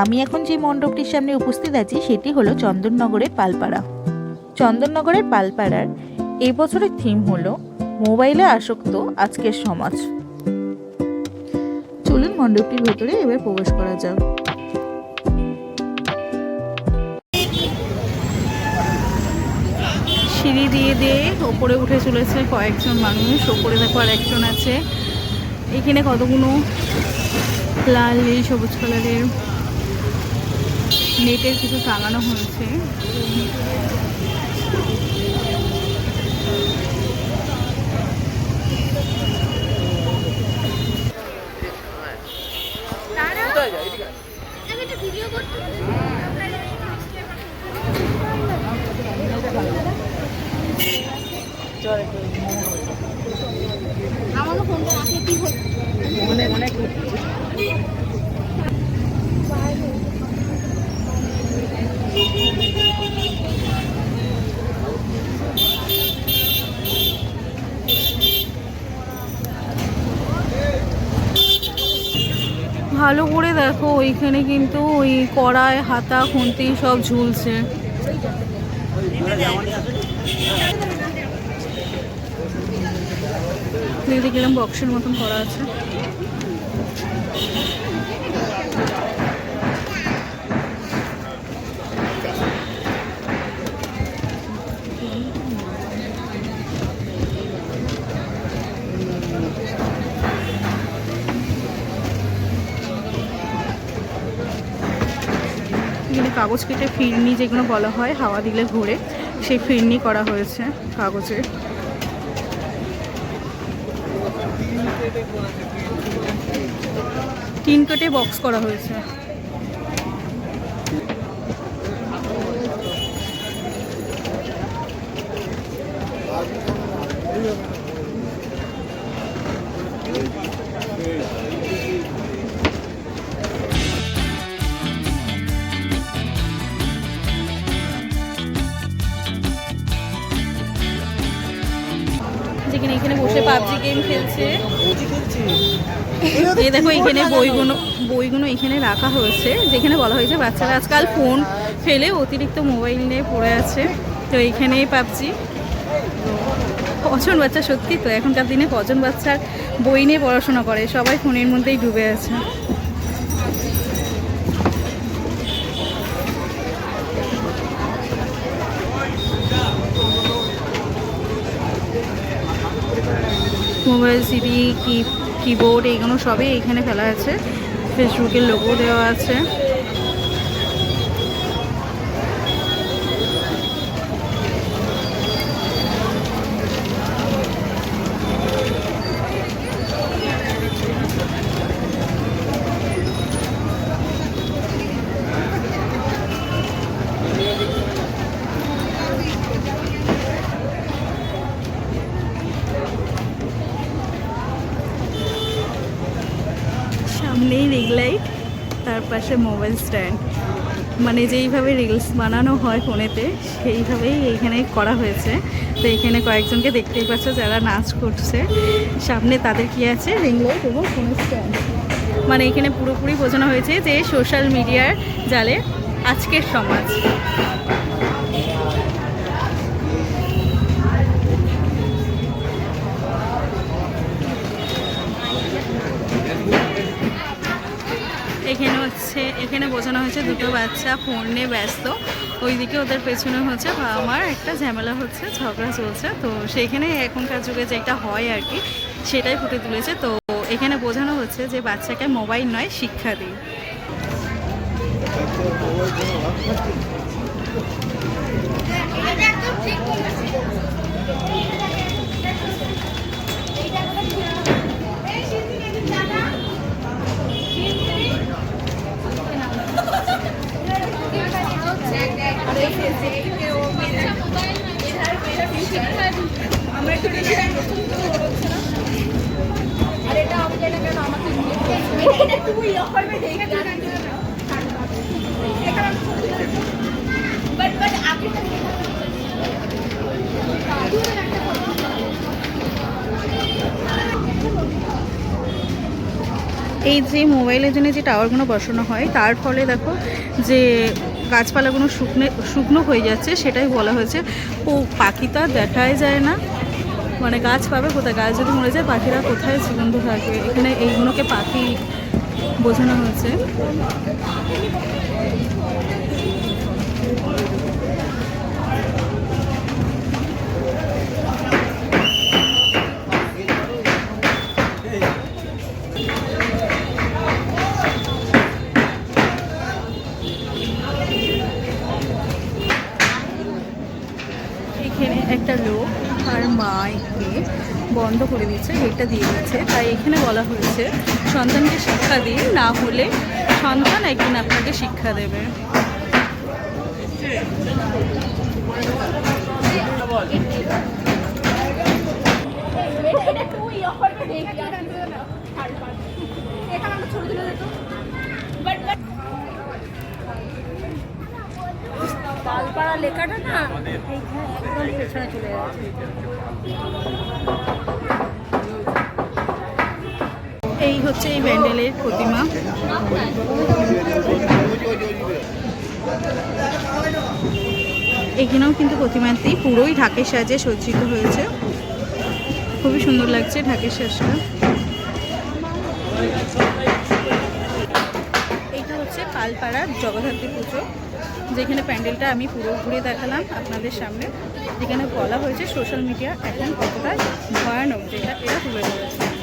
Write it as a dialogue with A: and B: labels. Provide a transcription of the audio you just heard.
A: আমি এখন যে মণ্ডপটির সামনে উপস্থিত আছি, সেটি হলো চন্দননগরের পালপাড়া। চন্দননগরের পালপাড়ার এই বছরের থিম হলো মোবাইলে আসক্ত আজকের সমাজ। চলুন মণ্ডপটির ভেতরে এবার প্রবেশ করা যাক। সিঁড়ি দিয়ে দিয়ে ওপরে উঠে চলেছে কয়েকজন মানুষ, ওপরে দেখো আর একজন আছে। এখানে কতগুলো লাল, নীল, সবুজ কালারের নেটের কিছু টাঙানো হয়েছে।
B: আমি একটা ভিডিও করতে আমারও ফোনটা রাখে কি হলো
A: ভালো করে দেখো, ওইখানে কিন্তু ওই কড়াই, হাতা, খুন্তি সব ঝুলছে। দেখলাম বক্সের মতন করা আছে। কাগজ কেটে ফিরনি যেগুলো বলা হয়, হাওয়া দিলে ঘুরে সেই ফিরনি করা হয়েছে কাগজে। তিন কেটে বক্স করা হয়েছে। যেখানে এখানে বসে পাবজি গেম খেলছে। এই দেখো এখানে বইগুলো বইগুলো এখানে রাখা হয়েছে যেখানে বলা হয়েছে বাচ্চারা আজকাল ফোন ফেলে অতিরিক্ত মোবাইল নিয়ে পড়ে আছে। তো এইখানেই পাবজি। কজন বাচ্চা সত্যি তো এখনকার দিনে কজন বাচ্চার বই নিয়ে পড়াশোনা করে? সবাই ফোনের মধ্যেই ডুবে আছে। মোবাইল সিডি কি কিবোর্ড এইগুলো সবই এখানে ফেলা আছে। ফেসবুকের লোকও দেওয়া আছে সামনেই রিং লাইট তার পাশে মোবাইল স্ট্যান্ড। মানে যেইভাবে রিলস বানানো হয় ফোনেতে, সেইভাবেই এইখানে করা হয়েছে। তো এখানে কয়েকজনকে দেখতেই পাচ্ছ যারা নাচ করছে। সামনে তাদের কি আছে? রিং এবং ফোনের স্ট্যান্ড মানে এখানে পুরোপুরি বোঝানো হয়েছে যে সোশ্যাল মিডিয়ার জালে আজকের সমাজ। এখানে হচ্ছে, এখানে বোঝানো হয়েছে দুটো বাচ্চা ফোন ব্যস্ত। ওইদিকে ওদের পেছনে হচ্ছে বাবা মার একটা ঝামেলা হচ্ছে, ঝগড়া চলছে। তো সেইখানে এখনকার যুগে যেটা হয় আর কি, সেটাই ফুটে তুলেছে। তো এখানে বোঝানো হচ্ছে যে বাচ্চাকে মোবাইল নয়, শিক্ষা দিই
B: আমরা একটু আর এটা আমি জানি কেন আমাকে এটা তুই করবে বাট বাট আগে
A: এই যে মোবাইলের জন্য যে টাওয়ারগুলো বসানো হয়, তার ফলে দেখো যে গাছপালাগুলো শুকনো শুকনো হয়ে যাচ্ছে, সেটাই বলা হয়েছে। ও পাখি তো দেখাই যায় না। মানে গাছ পাবে কোথায়? গাছ যদি মরে যায়, পাখিরা কোথায় জীবন্ত থাকবে? এখানে এইগুলোকে পাখি বোঝানো হয়েছে। বন্ধ করে দিচ্ছে গেটটা দিয়ে দিচ্ছে তাই এখানে বলা হয়েছে, সন্তানকে শিক্ষা দিন, না হলে সন্তান একদিন আপনাকে শিক্ষা দেবে।
B: এটা লেখাটা না
A: এই হচ্ছে এই ব্যান্ডেলের প্রতিমা। এখানেও কিন্তু প্রতিমাটি পুরোই ঢাকের সাজে সজ্জিত হয়েছে। খুবই সুন্দর লাগছে ঢাকের সাজটা। হচ্ছে পালপাড়ার জগদ্ধাত্রী পুজো, যেখানে প্যান্ডেলটা আমি পুরো ঘুরে দেখালাম আপনাদের সামনে। যেখানে বলা হয়েছে সোশ্যাল মিডিয়া এখন কতটা ভয়ানক, যেটা এরা তুলে ধরেছে।